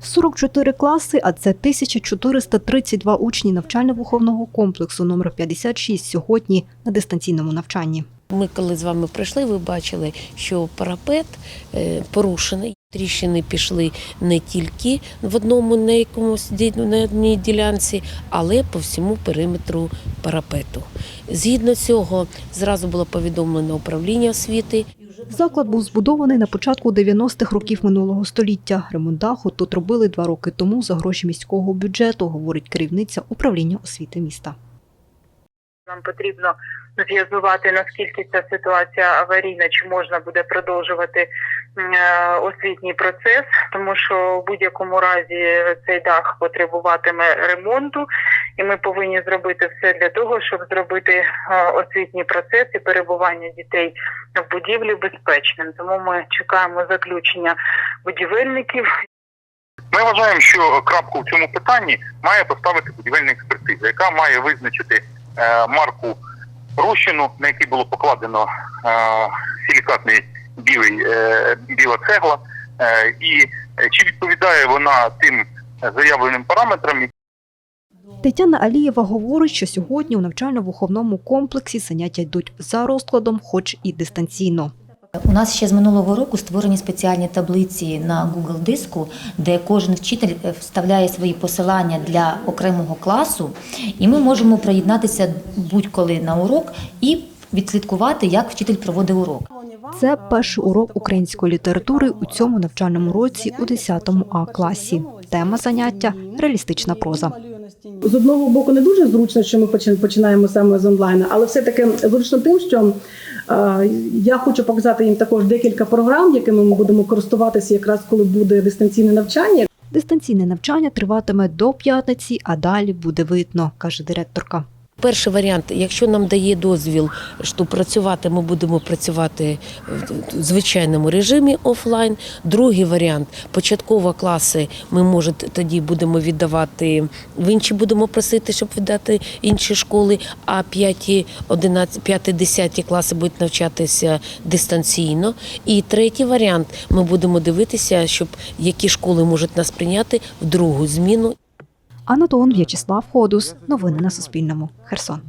44 класи, а це 1432 учні навчально-виховного комплексу номер 56 сьогодні на дистанційному навчанні. Ми коли з вами прийшли, ви бачили, що парапет е, порушений. Тріщини пішли не тільки в одному на якомусь на одній ділянці, але по всьому периметру парапету. Згідно цього, зразу було повідомлено управління освіти. Заклад був збудований на початку 90-х років минулого століття. Ремонт даху тут робили два роки тому за гроші міського бюджету, говорить керівниця управління освіти міста. Нам потрібно з'ясувати, наскільки ця ситуація аварійна, чи можна буде продовжувати е, освітній процес, тому що в будь-якому разі цей дах потребуватиме ремонту, і ми повинні зробити все для того, щоб зробити е, освітній процес і перебування дітей в будівлі безпечним. Тому ми чекаємо заключення будівельників. Ми вважаємо, що крапку в цьому питанні має поставити будівельна експертиза, яка має визначити е, марку розчину, на який було покладено е, силікатний білий, е, біла цегла, е, і чи відповідає вона тим заявленим параметрам, Тетяна Алієва говорить, що сьогодні у навчально-виховному комплексі заняття йдуть за розкладом, хоч і дистанційно. У нас ще з минулого року створені спеціальні таблиці на Google диску, де кожен вчитель е, вставляє свої посилання для окремого класу, і ми можемо приєднатися будь-коли на урок і відслідкувати, як вчитель проводить урок. Це перший урок української літератури у цьому навчальному році у 10 А класі. Тема заняття реалістична проза. З одного боку, не дуже зручно, що ми починаємо саме з онлайну, але все таки зручно тим, що е, я хочу показати їм також декілька програм, якими ми будемо користуватися якраз коли буде дистанційне навчання. Дистанційне навчання триватиме до п'ятниці, а далі буде видно, каже директорка. Перший варіант, якщо нам дає дозвіл, що працювати, ми будемо працювати в звичайному режимі офлайн. Другий варіант початкові класи ми може тоді будемо віддавати в інші, будемо просити, щоб віддати інші школи. А 5, 11, 5, 10 класи будуть навчатися дистанційно. І третій варіант ми будемо дивитися, щоб які школи можуть нас прийняти в другу зміну. Анатон В'ячеслав Ходус. Новини на Суспільному. Херсон.